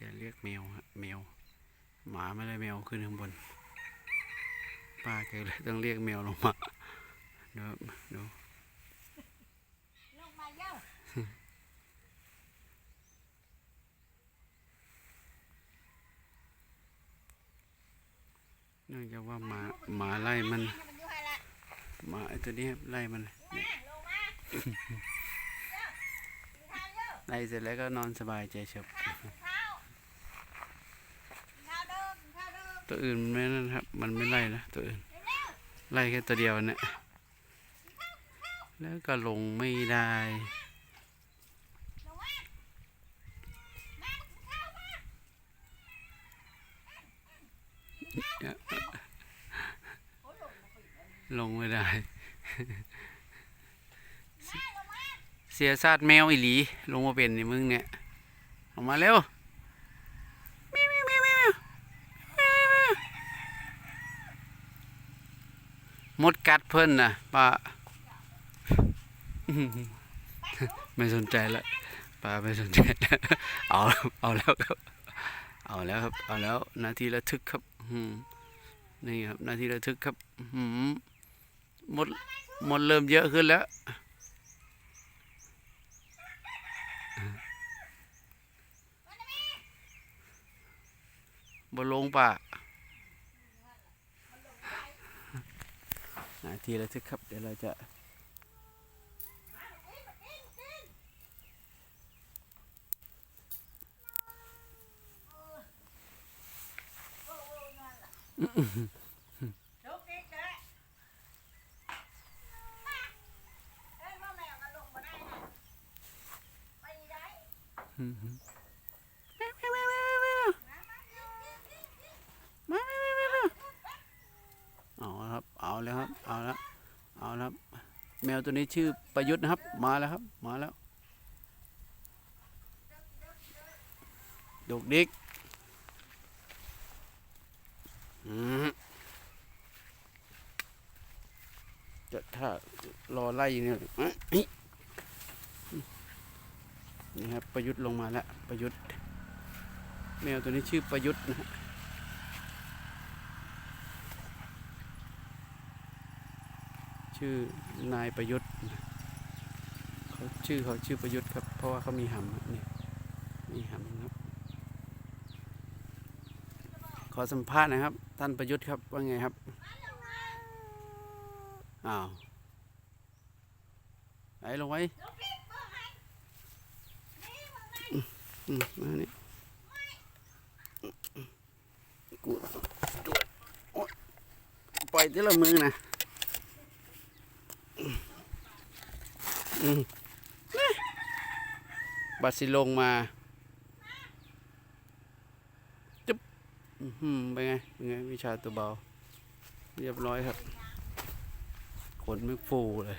แกเรียกแมวฮะแมว หมาไม่ได้แมวขึ้นข้างบน ป้าแกเลยต้องเรียกแมวลงมาดูครับดูลงมาเยอะเนื่องจากว่าหมาหมาไล่มันมันอยู่ให้ละหมาไอ้ตัวนี้ไล่มันมาลงมาเยอะกินข้าวเยอะไล่เสร็จแล้วก็นอนสบายใจเฉบ ข้าวกินข้าวกินข้าวเด้อกินข้าวเด้อ ตัวอื่นไม่นั่นครับ มันไม่ไล่นะตัวอื่น ไล่แค่ตัวเดียวเนี่ยแล้วก็ลงไม่ได้ลงไม่ได้ เสียซาดแมวอีหลี ลงมาเป็นนี่มึงเนี่ย ออกมาเร็วมิวมิวมิวมิวมิว มดกัดเพิ่นนะป้าไม่สนใจละป้าไม่สนใจเอาเอาแล้วครับเอาแล้วครับเอาแล้วนาทีระทึกครับอืมนี่ครับนาทีระทึกครับอืมมดมดเริ่มเยอะขึ้นแล้วบนลงป่ะ นาทีระทึกครับ เดี๋ยวเราจะลุกดิเด้อมาเอ้ยมาแมวก็ลงมาได้นะไปได้ เอาละครับ เอาแล้วครับ เอาแล้ว เอาแล้วครับ แมวตัวนี้ชื่อประยุทธ์นะครับ มาแล้วครับ มาแล้วดกดิกจะถ้ารอไล่เนี่ยอะนี่นี่ครับประยุทธ์ลงมาแล้วประยุทธ์แมวตัวนี้ชื่อประยุทธ์นะฮะ ชื่อนายประยุทธ์เขาชื่อเขาชื่อประยุทธ์ครับ เพราะว่าเขามีหำครับนี่ยมีหำครับ ขอสัมภาษณ์นะครับ ท่านประยุทธ์ครับว่าไงครับอ้าวไหนลงไว้ลุกดิเบิ่งให้นี่มึงนะอืมมานี่กูปล่อยที่ละมือนะอืม บัตรสิลงมาจึ๊บเป็นไง เป็นไง วิชาตัวเบา เรียบร้อยครับ ขนไม่ฟูเลย